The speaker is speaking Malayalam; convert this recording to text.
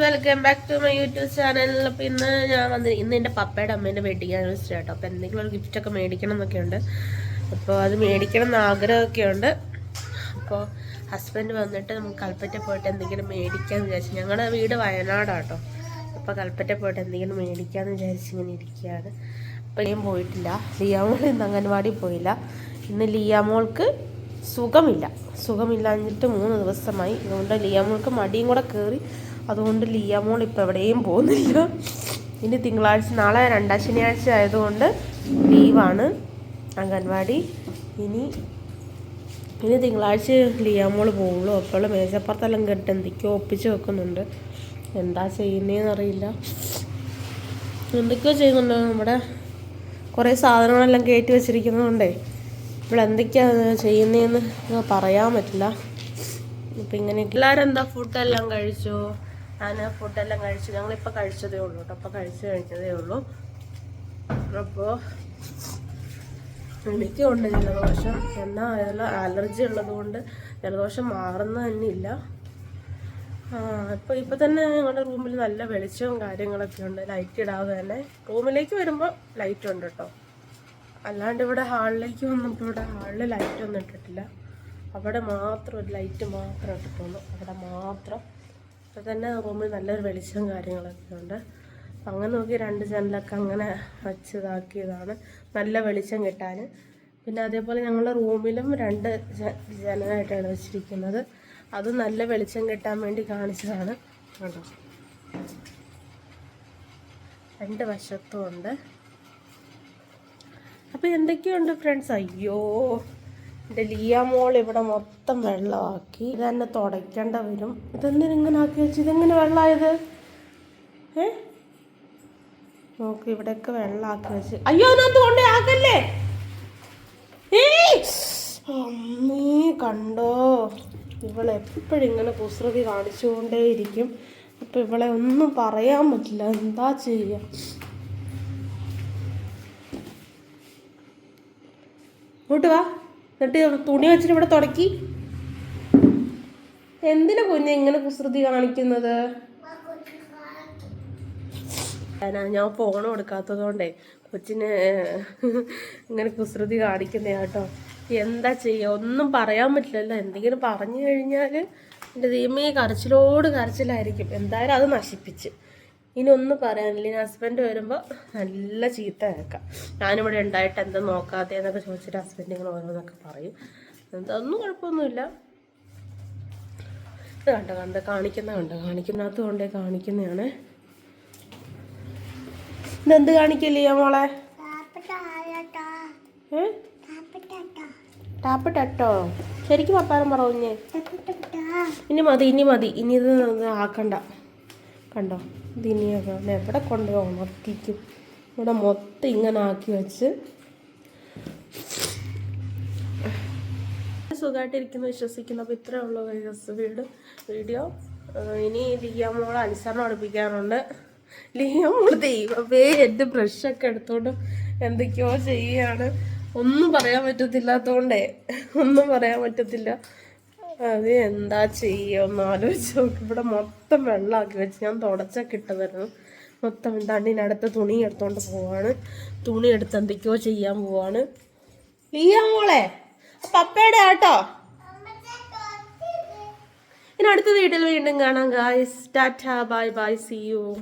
Welcome back to my YouTube channel അപ്പോൾ ഇന്ന് ഞാൻ വന്ന് ഇന്ന് എന്റെ പപ്പയുടെ അമ്മേന്റെ വെഡിങ് ആനിവേഴ്സറി ആട്ടോ. അപ്പോൾ എന്തെങ്കിലും ഒരു ഗിഫ്റ്റ് ഒക്കെ മേടിക്കണം എന്നൊക്കെ ഉണ്ട്. അപ്പോൾ അത് മേടിക്കണം എന്ന് ആഗ്രഹമൊക്കെ ഉണ്ട്. അപ്പോൾ ഹസ്ബൻഡ് വന്നിട്ട് നമുക്ക് കൽപ്പറ്റ പോയിട്ട് എന്തെങ്കിലും മേടിക്കാമെന്ന് വിചാരിച്ചു. ഞങ്ങളുടെ വീട് വയനാടാട്ടോ. അപ്പോൾ കൽപ്പറ്റ പോയിട്ട് എന്തെങ്കിലും മേടിക്കാമെന്ന് വിചാരിച്ച് ഇങ്ങനെ ഇരിക്കുകയാണ്. അപ്പോൾ ഞാൻ പോയിട്ടില്ല. ലിയാമോൾ ഇന്ന് അംഗൻവാടി പോയില്ല. ഇന്ന് ലിയാമോൾക്ക് സുഖമില്ല. സുഖമില്ലാഞ്ഞിട്ട് മൂന്ന് ദിവസമായി. അതുകൊണ്ട് ലിയാമോൾക്ക് മടിയും കൂടെ കയറി അതുകൊണ്ട് ലിയാമോൾ ഇപ്പോൾ എവിടെയും പോകുന്നില്ല. ഇനി തിങ്കളാഴ്ച നാളെ രണ്ടാം ശനിയാഴ്ച ആയതുകൊണ്ട് ലീവാണ് അംഗൻവാടി. ഇനി ഇനി തിങ്കളാഴ്ച ലിയാമോൾ പോകുള്ളൂ. അപ്പോൾ മേശപ്പുറത്തെല്ലാം കെട്ട് എന്തൊക്കെയോ ഒപ്പിച്ച് വെക്കുന്നുണ്ട്. എന്താ ചെയ്യുന്നതെന്ന് അറിയില്ല. എന്തൊക്കെയോ ചെയ്യുന്നുണ്ട്. നമ്മുടെ കുറേ സാധനങ്ങളെല്ലാം കയറ്റി വെച്ചിരിക്കുന്നതുകൊണ്ടേ ഇവിടെ എന്തൊക്കെയാണ് ചെയ്യുന്നതെന്ന് പറയാൻ പറ്റില്ല. ഇപ്പം ഇങ്ങനെ എല്ലാവരും എന്താ ഫുഡെല്ലാം കഴിച്ചു? ഞാൻ ഫുഡെല്ലാം കഴിച്ചു. ഞങ്ങളിപ്പോൾ കഴിച്ചതേ ഉള്ളൂ കേട്ടോ. അപ്പോൾ കഴിച്ചു കഴിച്ചതേ ഉള്ളൂ. അപ്പോൾ എനിക്കുണ്ട് ജലദോഷം. എന്നാൽ അതിൽ അലർജി ഉള്ളതുകൊണ്ട് ജലദോഷം മാറുന്ന തന്നെ ഇല്ല. ഇപ്പോൾ ഇപ്പോൾ തന്നെ ഞങ്ങളുടെ റൂമിൽ നല്ല വെളിച്ചവും കാര്യങ്ങളൊക്കെ ഉണ്ട്. ലൈറ്റ് ഇടാതെ തന്നെ. റൂമിലേക്ക് വരുമ്പോൾ ലൈറ്റ് ഉണ്ട് കേട്ടോ. അല്ലാണ്ട് ഇവിടെ ഹാളിലേക്ക് വന്നപ്പോൾ ഇവിടെ ഹാളിൽ ലൈറ്റ് ഒന്നും ഇട്ടിട്ടില്ല. അവിടെ മാത്രം ഒരു ലൈറ്റ് മാത്രം ഇട്ടിട്ടുള്ളൂ. അവിടെ മാത്രം അപ്പോൾ തന്നെ റൂമിൽ നല്ലൊരു വെളിച്ചം കാര്യങ്ങളൊക്കെ ഉണ്ട്. അപ്പം അങ്ങനെ നോക്കി രണ്ട് ജനലൊക്കെ അങ്ങനെ വെച്ച് ഇതാക്കിയതാണ് നല്ല വെളിച്ചം കിട്ടാൻ. പിന്നെ അതേപോലെ ഞങ്ങളുടെ റൂമിലും രണ്ട് ജനലായിട്ടാണ് വെച്ചിരിക്കുന്നത്. അത് നല്ല വെളിച്ചം കിട്ടാൻ വേണ്ടി കാണിച്ചതാണ്. കണ്ടോ? രണ്ട് വശത്തും ഉണ്ട്. അപ്പോൾ എന്തൊക്കെയുണ്ട് ഫ്രണ്ട്സ്? അയ്യോ എന്റെ ലിയ മോൾ ഇവിടെ മൊത്തം വെള്ളമാക്കി. ഇത് തന്നെ തുടയ്ക്കേണ്ട വരും ഇതെന്തിനാ ഇങ്ങനെ ആക്കി വെച്ചു ഇതെങ്ങനെ വെള്ളമായത്? ഏ? നോക്ക് ഇവിടെയൊക്കെ വെള്ളമാക്കി വെച്ച്. അയ്യോ അതിനകത്ത് കൊണ്ടേ ആക്കല്ലേ? അമ്മീ കണ്ടോ? ഇവളെ എപ്പോഴും ഇങ്ങനെ കുസൃതി കാണിച്ചുകൊണ്ടേയിരിക്കും. അപ്പം ഇവളെ ഒന്നും പറയാൻ പറ്റില്ല. എന്താ ചെയ്യുക ഇങ്ങോട്ട് വാ. എന്നിട്ട് തുണി വെച്ചിട്ട് ഇവിടെ തുടക്കി. എന്തിനാ കുഞ്ഞ് ഇങ്ങനെ കുസൃതി കാണിക്കുന്നത്? ഞാൻ ഫോൺ കൊടുക്കാത്തത് കൊണ്ടേ കൊച്ചിന് ഇങ്ങനെ കുസൃതി കാണിക്കുന്നേ കേട്ടോ. എന്താ ചെയ്യുക ഒന്നും പറയാൻ പറ്റില്ലല്ലോ. എന്തെങ്കിലും പറഞ്ഞു കഴിഞ്ഞാൽ എന്റെ ദൈവമേ കരച്ചിലോട് കരച്ചിലായിരിക്കും. എന്തായാലും അത് നശിപ്പിച്ച്. ഇനി ഒന്നും പറയാനില്ല. ഇനി ഹസ്ബൻഡ് വരുമ്പോൾ നല്ല ചീത്ത കേൾക്കാം. ഞാനിവിടെ ഉണ്ടായിട്ട് എന്താ നോക്കാതെ എന്നൊക്കെ ചോദിച്ചിട്ട് ഹസ്ബൻഡ് ഇങ്ങനെ ഓരോന്നൊക്കെ പറയും. എന്താ ഒന്നും കുഴപ്പമൊന്നുമില്ല. ഇത് കണ്ടോ കണ്ട കാണിക്കുന്ന കണ്ട കാണിക്കുന്നകത്ത് കൊണ്ടേ കാണിക്കുന്നതാണ്. ഇതെന്ത് കാണിക്കില്ലേ മോളെ? ഏ? ടാപ്പ് ടട്ടോ ശരിക്കും പപ്പാരം പറഞ്ഞേ ഇനി മതി ഇനി മതി. ഇനി ഇത് ആക്കണ്ട. കണ്ടോ? ഇത് ഇനിയൊക്കെ ദേ എവിടെ കൊണ്ടുപോയി ഉണർത്തിക്കും. ഇവിടെ മൊത്തം ഇങ്ങനെ ആക്കി വെച്ച് സുഖമായിട്ടിരിക്കുന്നു വിശ്വസിക്കുന്നു. അപ്പോൾ ഇത്രയേ ഉള്ളൂ ഗൈസ് വീട് വീഡിയോ ഇനി ലിയാമോളെ അനുസരണം അടുപ്പിക്കാറുണ്ട് ലിയാമോൾ ദൈവമേ എന്റെ ബ്രഷൊക്കെ എടുത്തോണ്ട് എന്തൊക്കെയോ ചെയ്യാണ് ഒന്നും പറയാൻ പറ്റത്തില്ലാത്തോണ്ടേ. ഒന്നും പറയാൻ പറ്റത്തില്ല. അത് എന്താ ചെയ്യുക ഒന്ന് ആലോചിച്ച് നോക്ക്. ഇവിടെ മൊത്തം വെള്ളമാക്കി വെച്ച് ഞാൻ തുടച്ചൊക്കെ ഇട്ടതായിരുന്നു. മൊത്തം തണ്ണിനടുത്ത് തുണി എടുത്തോണ്ട് പോവാണ്. തുണി എടുത്ത് എന്തൊക്കെയോ ചെയ്യാൻ പോവാണ്. ലീയാ മോളെ പപ്പയുടെ ആട്ടോ? ഇനി അടുത്ത വീട്ടിൽ വീണ്ടും കാണാം guys tata bye bye see you